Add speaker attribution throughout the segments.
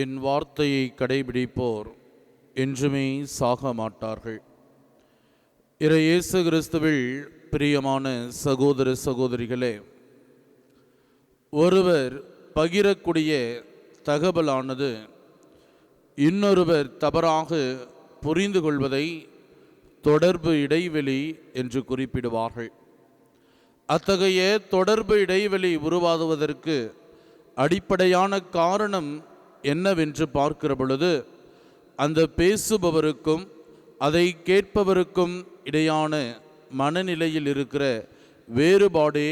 Speaker 1: என் வார்த்தையை கடைபிடிப்போர் என்றுமே சாக மாட்டார்கள். இறை இயேசு கிறிஸ்துவில் பிரியமான சகோதர சகோதரிகளே ஒருவர் பகிரக்கூடிய தகவலானது இன்னொருவர் தவறாக புரிந்து கொள்வதை தொடர்பு இடைவெளி என்று குறிப்பிடுவார்கள். அத்தகைய தொடர்பு இடைவெளி உருவாகுவதற்கு அடிப்படையான காரணம் என்னவென்று பார்க்கிற பொழுது அந்த பேசுபவருக்கும் அதை கேட்பவருக்கும் இடையான மனநிலையில் இருக்கிற வேறுபாடே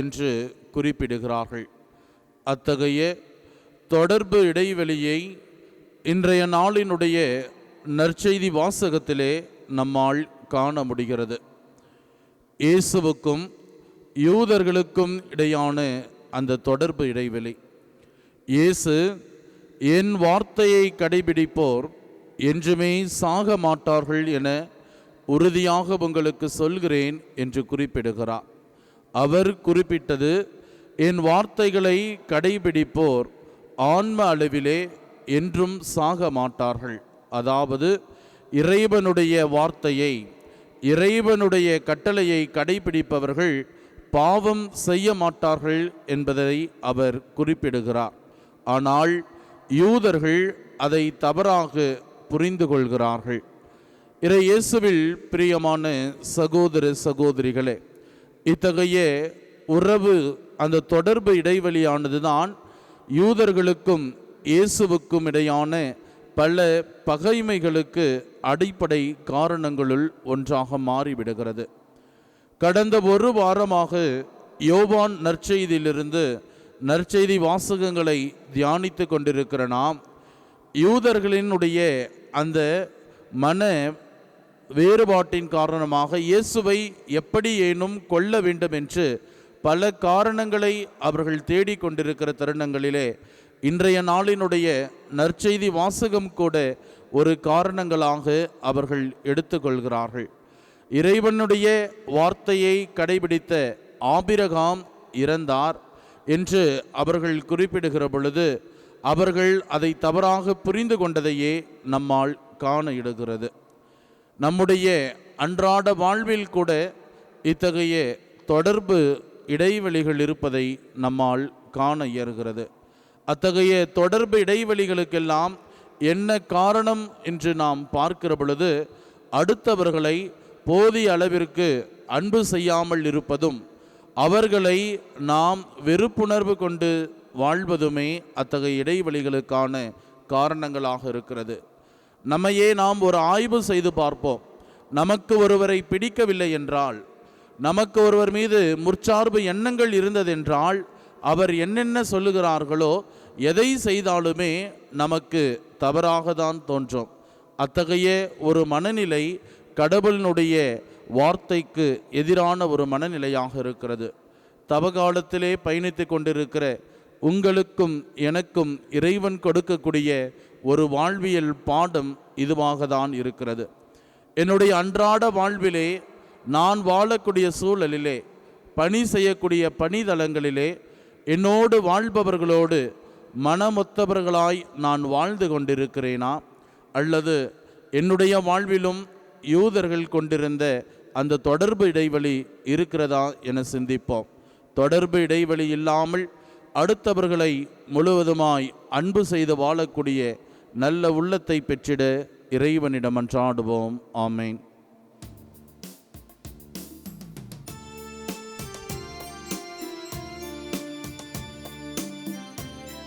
Speaker 1: என்று குறிப்பிடுகிறார்கள். அத்தகைய தொடர்பு இடைவெளியை இன்றைய நாளினுடைய நற்செய்தி வாசகத்திலே நம்மால் காண முடிகிறது. இயேசுவுக்கும் யூதர்களுக்கும் இடையான அந்த தொடர்பு இடைவெளி. இயேசு என் வார்த்தையை கடைபிடிப்போர் என்றுமே சாக மாட்டார்கள் என உறுதியாக உங்களுக்கு சொல்கிறேன் என்று குறிப்பிடுகிறார். அவர் குறிப்பிட்டது என் வார்த்தைகளை கடைபிடிப்போர் ஆன்ம அளவிலே என்றும் சாக மாட்டார்கள். அதாவது இறைவனுடைய வார்த்தையை இறைவனுடைய கட்டளையை கடைபிடிப்பவர்கள் பாவம் செய்ய மாட்டார்கள் என்பதை அவர் குறிப்பிடுகிறார். ஆனால் யூதர்கள் அதை தவறாக புரிந்து கொள்கிறார்கள் இறை இயேசுவில் பிரியமான சகோதர சகோதரிகளே இத்தகைய உறவு அந்த தொடர்பு இடைவெளியானது தான் யூதர்களுக்கும் இயேசுவுக்கும் இடையான பல பகைமைகளுக்கு அடிப்படை காரணங்களுள் ஒன்றாக மாறிவிடுகிறது. கடந்த ஒரு வாரமாக யோவான் நற்செய்தியிலிருந்து நற்செய்தி வாசகங்களை தியானித்து கொண்டிருக்கிற நாம் யூதர்களினுடைய அந்த மன வேறுபாட்டின் காரணமாக இயேசுவை எப்படி ஏனும் கொல்ல வேண்டும் என்று பல காரணங்களை அவர்கள் தேடிக்கொண்டிருக்கிற தருணங்களிலே இன்றைய நாளினுடைய நற்செய்தி வாசகம் கூட ஒரு காரணங்களாக அவர்கள் எடுத்துக்கொள்கிறார்கள் இறைவனுடைய வார்த்தையை கடைபிடித்த ஆபிரகாம் இறந்தார். என்று அவர்கள் குறிப்பிடுகிற பொழுது அவர்கள் அதை தவறாக புரிந்து கொண்டதையே நம்மால் காண இடுகிறது நம்முடைய அன்றாட வாழ்வில் கூட இத்தகைய தொடர்பு இடைவெளிகள் இருப்பதை நம்மால் காண இயறுகிறது. அத்தகைய தொடர்பு இடைவெளிகளுக்கெல்லாம் என்ன காரணம் என்று நாம் பார்க்கிற பொழுது அடுத்தவர்களை போதிய அளவிற்கு அன்பு செய்யாமல் இருப்பதும் அவர்களை நாம் வெறுப்புணர்வு கொண்டு வாழ்வதுமே அத்தகைய இடைவெளிகளுக்கான காரணங்களாக இருக்கிறது. நம்மையே நாம் ஒரு ஆய்வு செய்து பார்ப்போம். நமக்கு ஒருவரை பிடிக்கவில்லை என்றால் நமக்கு ஒருவர் மீது முற்சார்பு எண்ணங்கள் இருந்ததென்றால் அவர் என்னென்ன சொல்லுகிறார்களோ எதை செய்தாலுமே நமக்கு தவறாக தான் தோன்றும். அத்தகைய ஒரு மனநிலை கடவுளினுடைய வார்த்தைக்கு எதிரான ஒரு மனநிலையாக இருக்கிறது. தவகாலத்திலே பயணித்து கொண்டிருக்கிற உங்களுக்கும் எனக்கும் இறைவன் கொடுக்கக்கூடிய ஒரு வாழ்வியல் பாடம் இதுவாக தான் இருக்கிறது. என்னுடைய அன்றாட வாழ்விலே நான் வாழக்கூடிய சூழலிலே பணி செய்யக்கூடிய பணிதளங்களிலே என்னோடு வாழ்பவர்களோடு மனமொத்தவர்களாய் நான் வாழ்ந்து கொண்டிருக்கிறேனா? அல்லது என்னுடைய வாழ்விலும் யூதர்கள் கொண்டிருந்த அந்த தொடர்பு இடைவெளி இருக்கிறதா என சிந்திப்போம். தொடர்பு இடைவெளி இல்லாமல் அடுத்தவர்களை முழுவதுமாய் அன்பு செய்து வாழக்கூடிய நல்ல உள்ளத்தை பெற்றிட இறைவனிடம் அன்றாடுவோம். ஆமேன்.